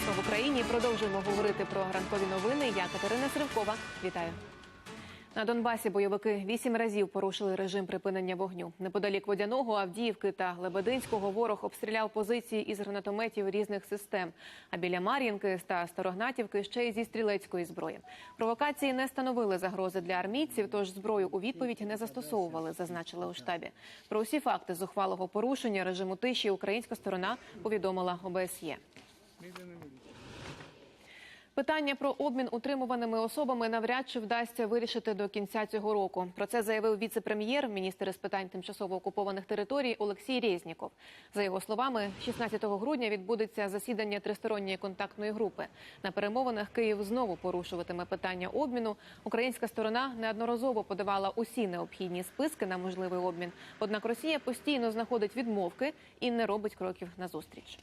Відносно в Україні продовжуємо говорити про ранкові новини. Я Катерина Сривкова. Вітаю. На Донбасі бойовики вісім разів порушили режим припинення вогню. Неподалік Водяного, Авдіївки та Лебединського ворог обстріляв позиції із гранатометів різних систем. А біля Мар'їнки та Старогнатівки ще й зі стрілецької зброї. Провокації не становили загрози для армійців, тож зброю у відповідь не застосовували, зазначили у штабі. Про усі факти зухвалого порушення режиму тиші українська сторона повідомила ОБСЄ. Питання про обмін утримуваними особами навряд чи вдасться вирішити до кінця цього року. Про це заявив віце-прем'єр, міністр з питань тимчасово окупованих територій Олексій Резніков. За його словами, 16 грудня відбудеться засідання тристоронньої контактної групи. На перемовинах Київ знову порушуватиме питання обміну. Українська сторона неодноразово подавала усі необхідні списки на можливий обмін. Однак Росія постійно знаходить відмовки і не робить кроків назустріч.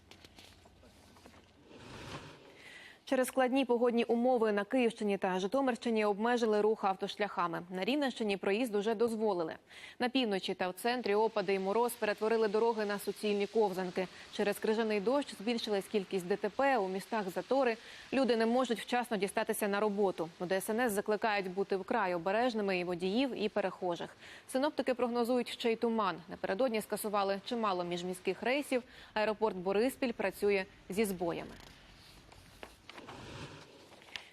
Через складні погодні умови на Київщині та Житомирщині обмежили рух автошляхами. На Рівненщині проїзд уже дозволили. На півночі та в центрі опади і мороз перетворили дороги на суцільні ковзанки. Через крижаний дощ збільшилась кількість ДТП, у містах затори. Люди не можуть вчасно дістатися на роботу. У ДСНС закликають бути вкрай обережними і водіїв, і перехожих. Синоптики прогнозують ще й туман. Напередодні скасували чимало міжміських рейсів. Аеропорт Бориспіль працює зі збоями.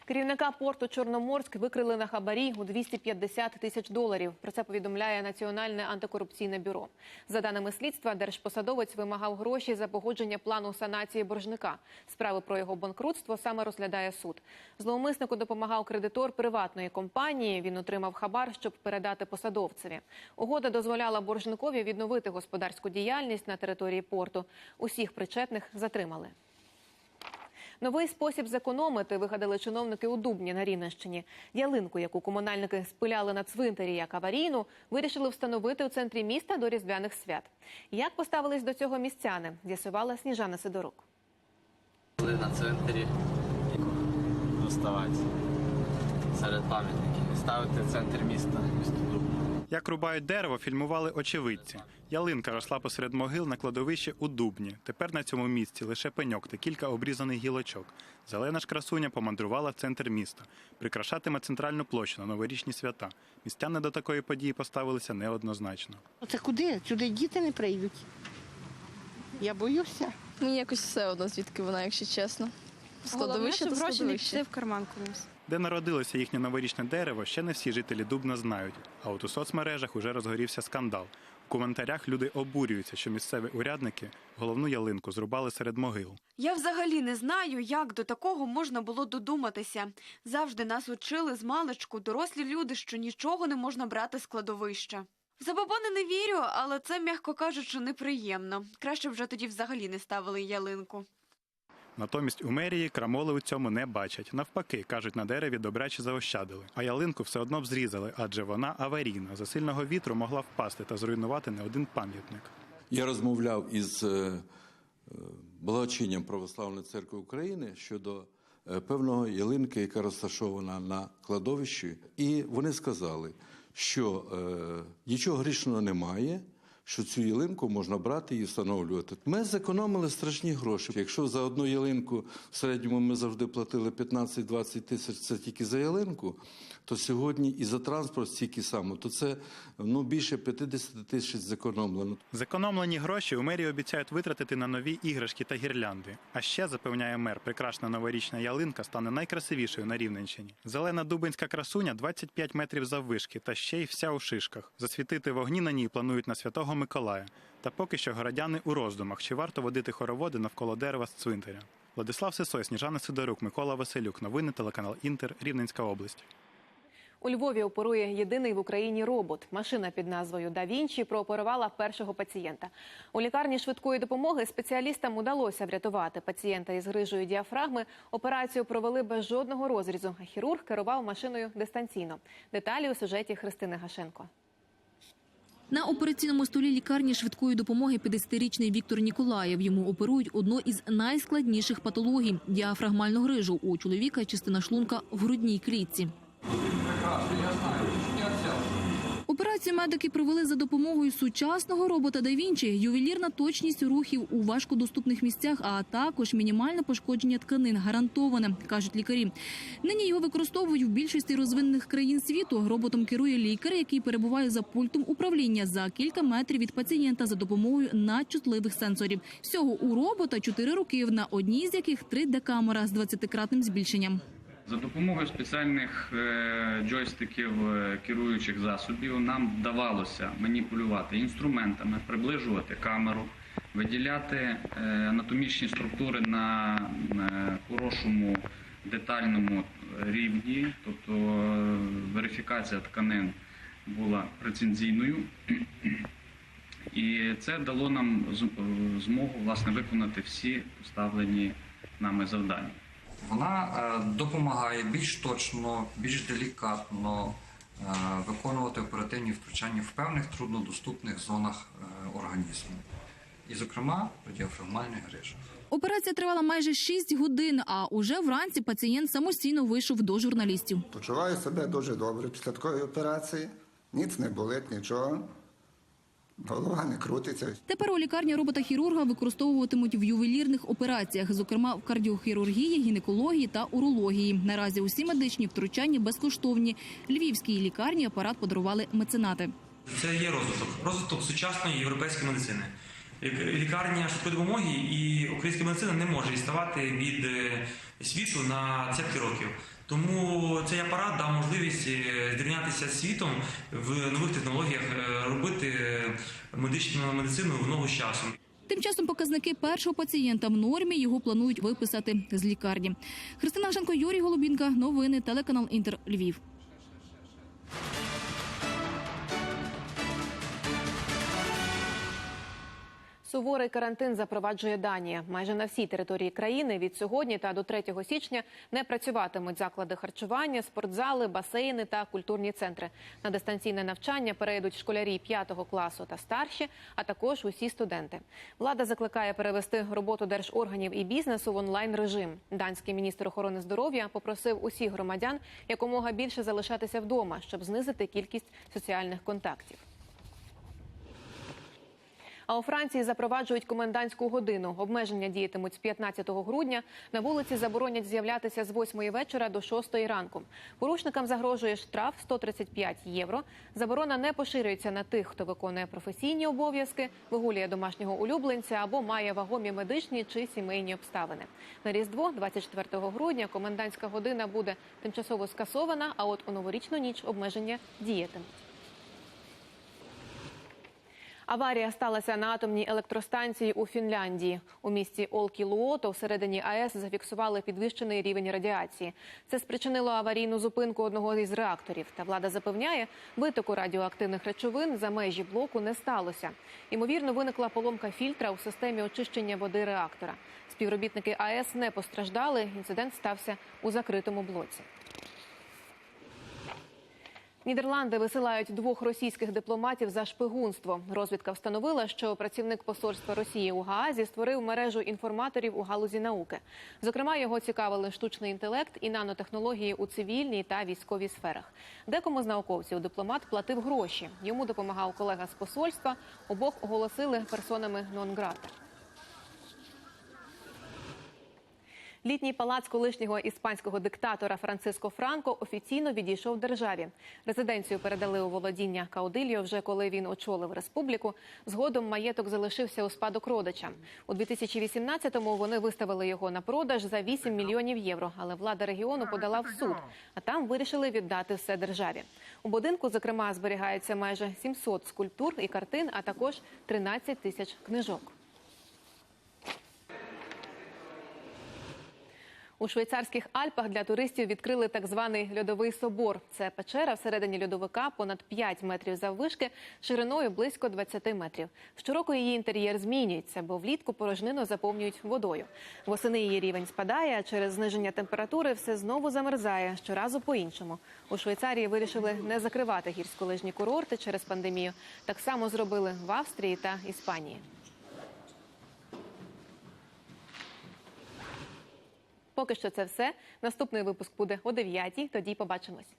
Керівника порту Чорноморськ викрили на хабарі у 250 тисяч доларів. Про це повідомляє Національне антикорупційне бюро. За даними слідства, держпосадовець вимагав гроші за погодження плану санації боржника. Справи про його банкрутство саме розглядає суд. Зловмиснику допомагав кредитор приватної компанії. Він отримав хабар, щоб передати посадовцеві. Угода дозволяла боржникові відновити господарську діяльність на території порту. Усіх причетних затримали. Новий спосіб зекономити вигадали чиновники у Дубні на Рівненщині. Ялинку, яку комунальники спиляли на цвинтарі як аварійну, вирішили встановити у центрі міста до різдвяних свят. Як поставились до цього містяни, з'ясувала Сніжана Сидорук. Коли на цвинтарі доставати серед пам'ятників. Ставити центр міста. Як рубають дерево, фільмували очевидці. Ялинка росла посеред могил на кладовищі у Дубні. Тепер на цьому місці лише пеньок та кілька обрізаних гілочок. Зелена ж красуня помандрувала в центр міста. Прикрашатиме центральну площу на новорічні свята. Містяни до такої події поставилися неоднозначно. Оце куди? Сюди діти не прийдуть. Я боюся. Мені якось все одно, звідки вона, якщо чесно. Складовище щоб то гроші не складовище. пішли в карман комусь. Де народилося їхнє новорічне дерево, ще не всі жителі Дубна знають. А от у соцмережах уже розгорівся скандал. У коментарях люди обурюються, що місцеві урядники головну ялинку зрубали серед могил. Я взагалі не знаю, як до такого можна було додуматися. Завжди нас учили з маличку дорослі люди, що нічого не можна брати з кладовища. В забобони не вірю, але це, м'яко кажучи, неприємно. Краще вже тоді взагалі не ставили ялинку. Натомість у мерії крамоли у цьому не бачать. Навпаки, кажуть, на дереві добряче заощадили. А ялинку все одно б зрізали, адже вона аварійна. За сильного вітру могла впасти та зруйнувати не один пам'ятник. Я розмовляв із е, е, благочинням Православної церкви України щодо е, певного ялинки, яка розташована на кладовищі, і вони сказали, що нічого грішного немає. Що цю ялинку можна брати і встановлювати. Ми зекономили страшні гроші. Якщо за одну ялинку в середньому ми завжди платили 15-20 тисяч, це тільки за ялинку, то сьогодні і за транспорт стільки само, то це ну більше 50 тисяч зекономлено. Зекономлені гроші у мерії обіцяють витратити на нові іграшки та гірлянди. А ще запевняє мер, прикрашена новорічна ялинка стане найкрасивішою на Рівненщині. Зелена дубинська красуня 25 метрів заввишки, та ще й вся у шишках. Засвітити вогні на ній планують на святого Миколая. Та поки що городяни у роздумах, чи варто водити хороводи навколо дерева з цвинтаря. Владислав Сисой, Сніжана Сидорук, Микола Василюк. Новини телеканал Інтер, Рівненська область. У Львові оперує єдиний в Україні робот. Машина під назвою Да Вінчі прооперувала першого пацієнта. У лікарні швидкої допомоги спеціалістам удалося врятувати пацієнта із грижею діафрагми. Операцію провели без жодного розрізу. Хірург керував машиною дистанційно. Деталі у сюжеті Христини Гашенко. На операційному столі лікарні швидкої допомоги 50-річний Віктор Ніколаєв. Йому оперують одну із найскладніших патологій – діафрагмальну грижу. У чоловіка частина шлунка в грудній клітці. Операцію медики провели за допомогою сучасного робота да Вінчі, ювелірна точність рухів у важкодоступних місцях, а також мінімальне пошкодження тканин гарантоване, кажуть лікарі. Нині його використовують в більшості розвинених країн світу. Роботом керує лікар, який перебуває за пультом управління за кілька метрів від пацієнта за допомогою надчутливих сенсорів. Всього у робота чотири руки, на одній з яких 3D-камера з 20-кратним збільшенням. За допомогою спеціальних е, джойстиків е, керуючих засобів нам вдавалося маніпулювати інструментами, приближувати камеру, виділяти е, анатомічні структури на хорошому детальному рівні, тобто верифікація тканин була прецензійною. І це дало нам змогу власне виконати всі поставлені нами завдання. Вона е, допомагає більш точно, більш делікатно е, виконувати оперативні втручання в певних труднодоступних зонах е, організму, і, зокрема, в діафрагмальних грижах. Операція тривала майже 6 годин, а уже вранці пацієнт самостійно вийшов до журналістів. Почуваю себе дуже добре після такої операції. Ніц не болить, нічого. Голова не крутиться. Тепер у лікарні робота-хірурга використовуватимуть в ювелірних операціях, зокрема в кардіохірургії, гінекології та урології. Наразі усі медичні втручання безкоштовні. Львівській лікарні апарат подарували меценати. Це є розвиток, розвиток сучасної європейської медицини. Лікарня швидкої допомоги і українська медицина не може відставати від е, світу на десятки років. Тому цей апарат дав можливість е, зрівнятися з світом в нових технологіях, е, робити е, медичну медицину в ногу з часом. Тим часом показники першого пацієнта в нормі його планують виписати з лікарні. Христина Жанко, Юрій Голубінка. Новини телеканал Інтер Львів. Суворий карантин запроваджує Данія. Майже на всій території країни від сьогодні та до 3 січня не працюватимуть заклади харчування, спортзали, басейни та культурні центри. На дистанційне навчання перейдуть школярі 5 класу та старші, а також усі студенти. Влада закликає перевести роботу держорганів і бізнесу в онлайн режим. Данський міністр охорони здоров'я попросив усіх громадян якомога більше залишатися вдома, щоб знизити кількість соціальних контактів. А у Франції запроваджують комендантську годину. Обмеження діятимуть з 15 грудня. На вулиці заборонять з'являтися з 8 вечора до 6 ранку. Порушникам загрожує штраф 135 євро. Заборона не поширюється на тих, хто виконує професійні обов'язки, вигулює домашнього улюбленця або має вагомі медичні чи сімейні обставини. На різдво, 24 грудня, комендантська година буде тимчасово скасована. А от у новорічну ніч обмеження діятимуть. Аварія сталася на атомній електростанції у Фінляндії. У місті Олкілуото всередині АЕС зафіксували підвищений рівень радіації. Це спричинило аварійну зупинку одного із реакторів. Та влада запевняє, витоку радіоактивних речовин за межі блоку не сталося. Ймовірно, виникла поломка фільтра у системі очищення води реактора. Співробітники АЕС не постраждали. Інцидент стався у закритому блоці. Нідерланди висилають двох російських дипломатів за шпигунство. Розвідка встановила, що працівник посольства Росії у Гаазі створив мережу інформаторів у галузі науки. Зокрема, його цікавили штучний інтелект і нанотехнології у цивільній та військовій сферах. Декому з науковців дипломат платив гроші. Йому допомагав колега з посольства. Обох оголосили персонами нон-грата. Літній палац колишнього іспанського диктатора Франциско Франко офіційно відійшов державі. Резиденцію передали у володіння Каудильо вже коли він очолив республіку. Згодом маєток залишився у спадок родичам. У 2018-му вони виставили його на продаж за 8 мільйонів євро. Але влада регіону подала в суд, а там вирішили віддати все державі. У будинку, зокрема, зберігається майже 700 скульптур і картин, а також 13 тисяч книжок. У швейцарських Альпах для туристів відкрили так званий льодовий собор. Це печера всередині льодовика понад 5 метрів заввишки, шириною близько 20 метрів. Щороку її інтер'єр змінюється, бо влітку порожнину заповнюють водою. Восени її рівень спадає, а через зниження температури все знову замерзає. Щоразу по-іншому. У Швейцарії вирішили не закривати гірськолижні курорти через пандемію. Так само зробили в Австрії та Іспанії. Поки що це все. Наступний випуск буде о 9 Тоді побачимось.